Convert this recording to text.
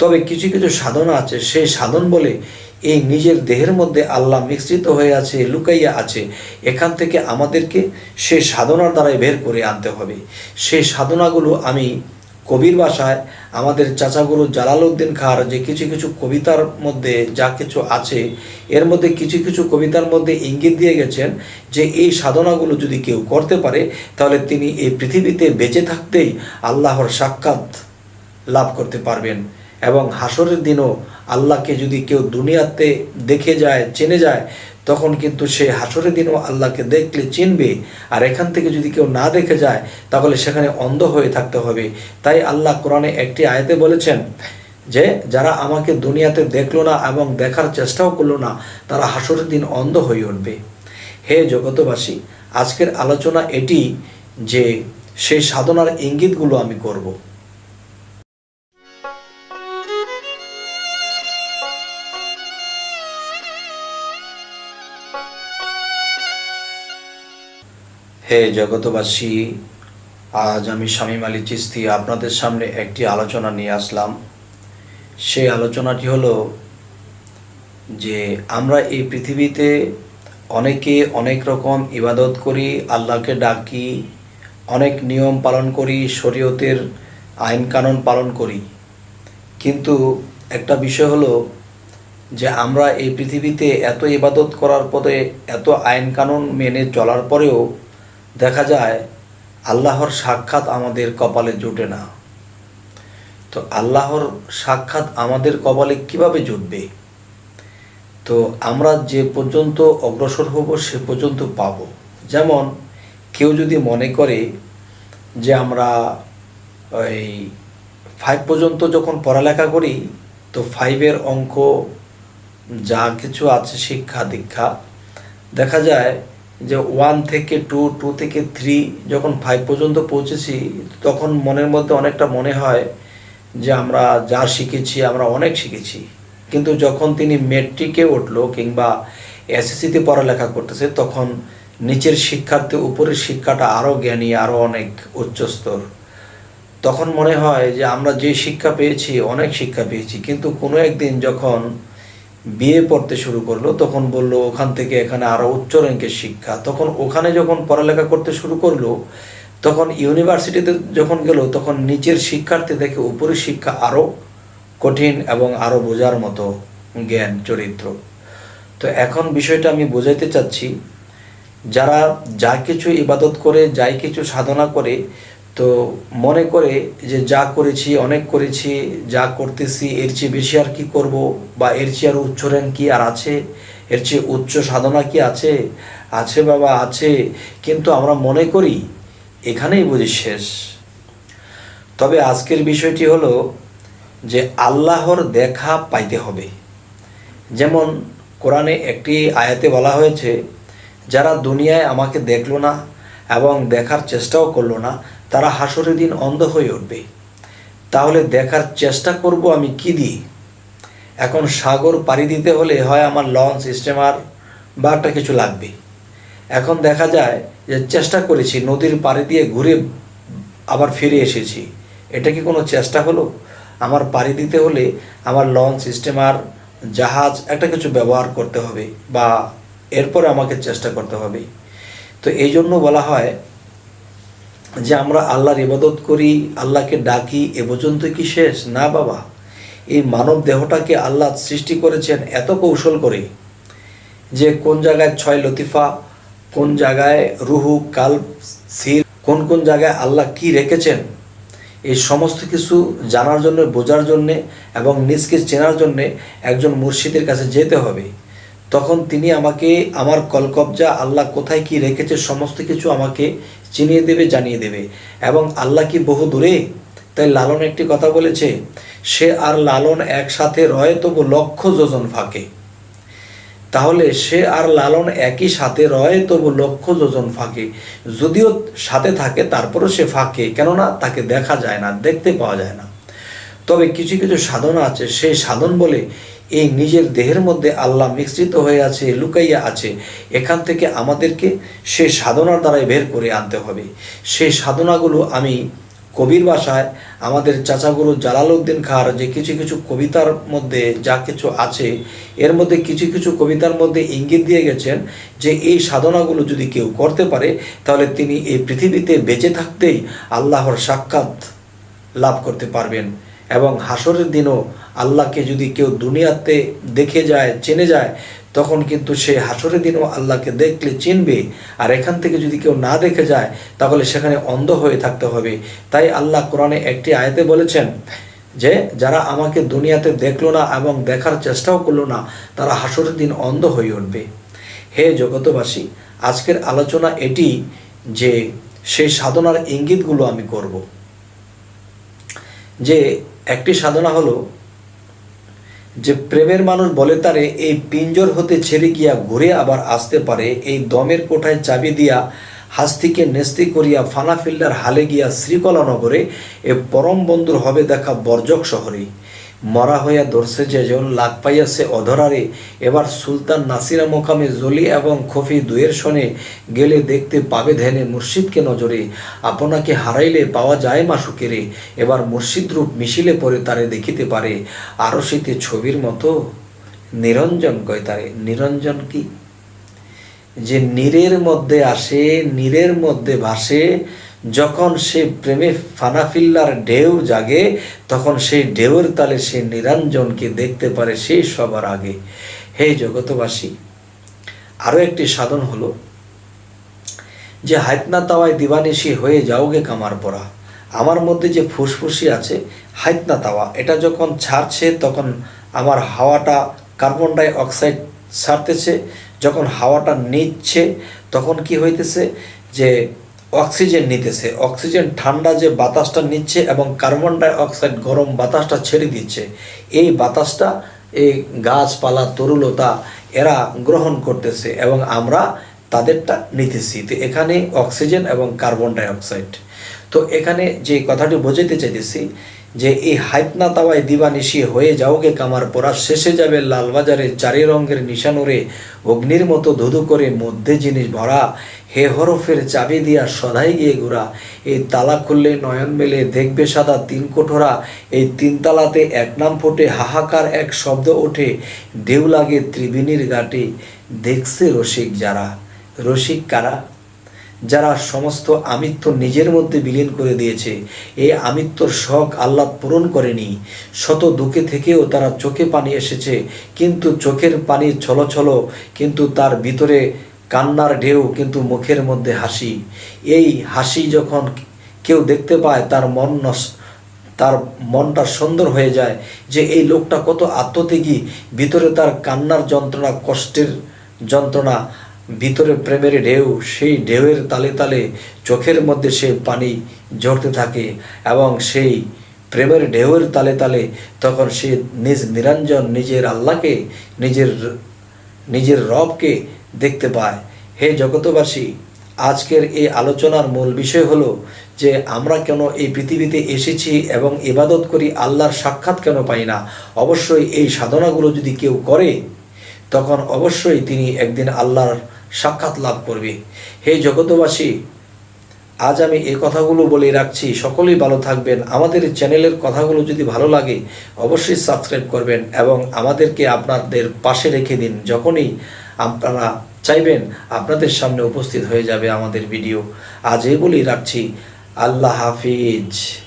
তবে কিছু কিছু সাধনা আছে। সেই সাধন বলে এই নিজের দেহের মধ্যে আল্লাহ মিশ্রিত হয়ে আছে, লুকাইয়া আছে। এখান থেকে আমাদেরকে সেই সাধনার দ্বারাই বের করে আনতে হবে। সেই সাধনাগুলো আমি কবির বাসায়, আমাদের চাচাগুরু জালালউদ্দিন খার যে কিছু কিছু কবিতার মধ্যে যা কিছু আছে, এর মধ্যে কিছু কিছু কবিতার মধ্যে ইঙ্গিত দিয়ে গেছেন যে এই সাধনাগুলো যদি কেউ করতে পারে, তাহলে তিনি এই পৃথিবীতে বেঁচে থাকতেই আল্লাহর সাক্ষাৎ লাভ করতে পারবেন। এবং হাসরের দিনও আল্লাহকে যদি কেউ দুনিয়াতে দেখে যায়, চেনে যায়, তখন কিন্তু সে হাসরের দিনও আল্লাহকে দেখলে চিনবে। আর এখান থেকে যদি কেউ না দেখে যায়, তাহলে সেখানে অন্ধ হয়ে থাকতে হবে। তাই আল্লাহ কোরআনে একটি আয়াতে বলেছেন যে, যারা আমাকে দুনিয়াতে দেখল না এবং দেখার চেষ্টাও করল না, তারা হাসরের দিন অন্ধ হয়ে উঠবে। হে জগতবাসী আজকের আলোচনা এটি যে, সেই সাধনার ইঙ্গিতগুলো আমি করব। হে জগতবাসী আজ আমি স্বামী মালি চিস্তি আপনাদের সামনে একটি আলোচনা নিয়ে আসলাম। সেই আলোচনাটি হলো যে আমরা এই পৃথিবীতে অনেকে অনেক রকম ইবাদত করি, আল্লাহকে ডাকি, অনেক নিয়ম পালন করি, শরীয়তের আইন কানুন পালন করি। কিন্তু একটা বিষয় হলো যে আমরা এই পৃথিবীতে এত ইবাদত করার পরে এত আইন কানুন মেনে চলার পরেও দেখা যায়, আল্লাহর সাক্ষাৎ আমাদের কপালে জুটে না। তো আল্লাহর সাক্ষাৎ আমাদের কপালে কীভাবে জুটবে? তো আমরা যে পর্যন্ত অগ্রসর হব, সে পর্যন্ত পাব। যেমন, কেউ যদি মনে করে যে আমরা ওই ফাইভ পর্যন্ত যখন পড়ালেখা করি, তো ফাইভের অঙ্ক, যা কিছু আছে শিক্ষা, দীক্ষা, দেখা যায় যে ওয়ান থেকে টু টু থেকে থ্রি যখন ফাইভ পর্যন্ত পৌঁছেছি, তখন মনের মধ্যে অনেকটা মনে হয় যে আমরা যা শিখেছি, আমরা অনেক শিখেছি। কিন্তু যখন তিনি মেট্রিকে উঠল কিংবা এসএসসিতে পড়ালেখা করতেছে, তখন নিচের শিক্ষার্থী উপরের শিক্ষাটা আরও জ্ঞানী আরও অনেক উচ্চস্তর। তখন মনে হয় যে আমরা যে শিক্ষা পেয়েছি, অনেক শিক্ষা পেয়েছি। কিন্তু কোনো একদিন যখন বিয়ে পড়তে শুরু করল, তখন বলল ওখান থেকে এখানে আরও উচ্চ র্যাঙ্কের শিক্ষা। তখন ওখানে যখন পড়ালেখা করতে শুরু করল, তখন ইউনিভার্সিটিতে যখন গেল, তখন নিচের শিক্ষার্থী থেকে উপরের শিক্ষা আরও কঠিন এবং আরও বোঝার মতো জ্ঞান, চরিত্র। তো এখন বিষয়টা আমি বোঝাইতে চাচ্ছি, যারা যা কিছু ইবাদত করে, যাই কিছু সাধনা করে তো মনে করে যে যা করেছি, অনেক করেছি, যা করতেছি, এর চেয়ে বেশি আর কি করব বা এর চেয়ে আর উচ্চ র্যাঙ্ক কি আর আছে? এর চেয়ে উচ্চ সাধনা কি আছে? আছে বাবা, আছে। কিন্তু আমরা মনে করি এখানেই বুঝি শেষ। তবে আজকের বিষয়টি হলো যে আল্লাহর দেখা পাইতে হবে। যেমন কোরআনে একটি আয়াতে বলা হয়েছে, যারা দুনিয়ায় আমাকে দেখল না এবং দেখার চেষ্টাও করল না তারা হাসরের দিন অন্ধ হয়ে উঠবে। তাহলে দেখার চেষ্টা করব আমি কি দিই? এখন সাগর পাড়ি দিতে হলে হয় আমার লঞ্চ স্টিমার বা একটা কিছু লাগবে। এখন দেখা যায় যে চেষ্টা করেছি, নদীর পাড়ি দিয়ে ঘুরে আবার ফিরে এসেছি। এটা কি কোনো চেষ্টা হলো? আমার পাড়ি দিতে হলে আমার লঞ্চ স্টিমার জাহাজ একটা কিছু ব্যবহার করতে হবে বা এরপরে আমাকে চেষ্টা করতে হবে। তো এই জন্য বলা হয় যে আমরা আল্লাহর ইবাদত করি, আল্লাহকে ডাকি, এ পর্যন্ত কি শেষ? না বাবা। এই মানব দেহটাকে আল্লাহ সৃষ্টি করেছেন এত কৌশল করে যে কোন জায়গায় ছয় লতিফা, কোন জায়গায় রুহু কাল সির, কোন কোন জায়গায় আল্লাহ কি রেখেছেন, এই সমস্ত কিছু জানার জন্য, বোঝার জন্যে এবং নিজকে চেনার জন্যে একজন মুর্শিদের কাছে যেতে হবে। তখন তিনি আমাকে, আমার কলকবজা আল্লাহ কোথায় কি রেখেছে, সমস্ত কিছু আমাকে চিনিয়ে দেবে, জানিয়ে দেবে। এবং আল্লাহ কি বহু দূরে? তাই লালন একটি কথা বলেছে, সে আর লালন একসাথে রয়, তবু লক্ষ যোজন ফাঁকে। তাহলে সে আর লালন একই সাথে রয়, তবু লক্ষ যোজন ফাঁকে। যদিও সাথে থাকে, তারপরও সে ফাঁকে, কেননা তাকে দেখা যায় না, দেখতে পাওয়া যায় না। তবে কিছু কিছু সাধনা আছে। সেই সাধন বলে এই নিজের দেহের মধ্যে আল্লাহ মিশ্রিত হয়ে আছে, লুকাইয়া আছে, এখান থেকে আমাদেরকে সে সাধনার দ্বারাই বের করে আনতে হবে। সেই সাধনাগুলো আমি কবির বাসায়, আমাদের চাচাগুরু জালালউদ্দিন খাঁর যে কিছু কিছু কবিতার মধ্যে যা কিছু আছে, এর মধ্যে কিছু কিছু কবিতার মধ্যে ইঙ্গিত দিয়ে গেছেন যে এই সাধনাগুলো যদি কেউ করতে পারে, তাহলে তিনি এই পৃথিবীতে বেঁচে থাকতেই আল্লাহর সাক্ষাৎ লাভ করতে পারবেন। এবং হাসরের দিনও আল্লাহকে যদি কেউ দুনিয়াতে দেখে যায়, চেনে যায়, তখন কিন্তু সে হাসরের দিনও আল্লাহকে দেখলে চিনবে। আর এখান থেকে যদি কেউ না দেখে যায়, তাহলে সেখানে অন্ধ হয়ে থাকতে হবে। তাই আল্লাহ কোরআনে একটি আয়তে বলেছেন যে, যারা আমাকে দুনিয়াতে দেখল না এবং দেখার চেষ্টাও করল না, তারা হাসরের দিন অন্ধ হয়ে উঠবে। হে জগতবাসী আজকের আলোচনা এটি যে সেই সাধনার ইঙ্গিতগুলো আমি করব। যে একটি সাধনা হলো যে প্রেমের মানুষ বলে তারে, এই পিঞ্জর হতে ছেড়ে গিয়া ঘুরে আবার আসতে পারে, এই দমের কোঠায় চাবি দিয়া হাস্তিকে নেস্তি করিয়া ফানা ফিল্ডার হালে গিয়া শ্রীকলা নগরে এ পরম বন্ধুর হবে দেখা বর্জক শহরে। মরা হইয়া ধরছে যে যেমন লাগ পাইয়াছে অধরারে। এবার সুলতান নাসিরা মোকামে জলি এবং খফি দুয়ের শনে গেলে দেখতে পাবে ধ্যানে মুর্শিদকে নজরে। আপনাকে হারাইলে পাওয়া যায় মাসুকেরে এবার মুর্শিদ রূপ মিশিলে পরে তারে দেখিতে পারে। আরও শীতে ছবির মতো নিরঞ্জন কয় তারে। নিরঞ্জন কি? যে নীরের মধ্যে আসে, নীরের মধ্যে ভাসে যখন সে প্রেমে ফানাফিল্লার ঢেউ জাগে, তখন সেই ঢেউয়ের তালে সে নিরঞ্জনকে দেখতে পারে সেই সবার আগে। হে জগতবাসী আরও একটি সাধন হলো যে হাইতনা তাওয়ায় দিবানিশি হয়ে যাওগে কামার পরা। আমার মধ্যে যে ফুসফুসি আছে হাইতনা তাওয়া এটা যখন ছাড়ছে, তখন আমার হাওয়াটা কার্বন ডাই অক্সাইড ছাড়তেছে, যখন হাওয়াটা নিচ্ছে, তখন কি হইতেছে যে অক্সিজেন নিতেছে। অক্সিজেন ঠান্ডা যে বাতাসটা নিচ্ছে এবং কার্বন ডাইঅক্সাইড গরম বাতাসটা ছেড়ে দিচ্ছে, এই বাতাসটা এই গাছপালা, তরুলতা এরা গ্রহণ করতেছে এবং আমরা তাদেরটা নিতেছি। তো এখানে অক্সিজেন এবং কার্বন ডাইঅক্সাইড। তো এখানে যে কথাটি বোঝাতে চাইতেছি যে এই হাইপনা তাওয়ায় দিবানিশি হয়ে যাওগে কামার পরা শেষে যাবে লালবাজারে চারি রঙের নিশানুরে, অগ্নির মতো ধুধু করে মধ্যে জিনিস ভরা, হে হরফের চাবি দিয়া সদাই গিয়ে ঘোরা। এই তালা খুললে নয়ন মেলে, দেখবে সাদা তিন কোঠরা, এই তিন তালাতে এক নাম ফোটে, হাহাকার এক শব্দ ওঠে, ঢেউ লাগে ত্রিবেণীর ঘাটে। দেখছে রসিক যারা। রসিক কারা? যারা সমস্ত আমিত্ব নিজের মধ্যে বিলীন করে দিয়েছে, এই আমিত্বর শখ আল্লাহ পূরণ করেনি। শত দুঃখে থেকেও তারা চোখে পানি এসেছে, কিন্তু চোখের পানি ছলো কিন্তু তার ভিতরে কান্নার ঢেউ, কিন্তু মুখের মধ্যে হাসি। এই হাসি যখন কেউ দেখতে পায়, তার মন তার মনটা সুন্দর হয়ে যায় যে এই লোকটা কত আত্মত্যাগী। ভিতরে তার কান্নার যন্ত্রণা, কষ্টের যন্ত্রণা ভিতরে প্রেমের ঢেউ, সেই ঢেউয়ের তালে তালে চোখের মধ্যে সে পানি ঝরতে থাকে এবং সেই প্রেমের ঢেউয়ের তালে তালে তখন সে নিজ নিরঞ্জন নিজের আল্লাহকে, নিজের নিজের রবকে দেখতে পায়। হে জগতবাসী আজকের এই আলোচনার মূল বিষয় হলো যে আমরা কেন এই পৃথিবীতে এসেছি এবং ইবাদত করি, আল্লাহর সাক্ষাৎ কেন পাই না? অবশ্যই এই সাধনাগুলো যদি কেউ করে, তখন অবশ্যই তিনি একদিন আল্লাহর সাক্ষাৎ লাভ করবে। হে জগতবাসী আজ আমি এই কথাগুলো বলে রাখছি। সকলেই ভালো থাকবেন। আমাদের চ্যানেলের কথাগুলো যদি ভালো লাগে, অবশ্যই সাবস্ক্রাইব করবেন এবং আমাদেরকে আপনাদের পাশে রেখে দিন। যখনই আপনারা চাইবেন, আপনাদের সামনে উপস্থিত হয়ে যাবে আমাদের ভিডিও। আজ এই বলেই রাখছি। আল্লাহ হাফিজ।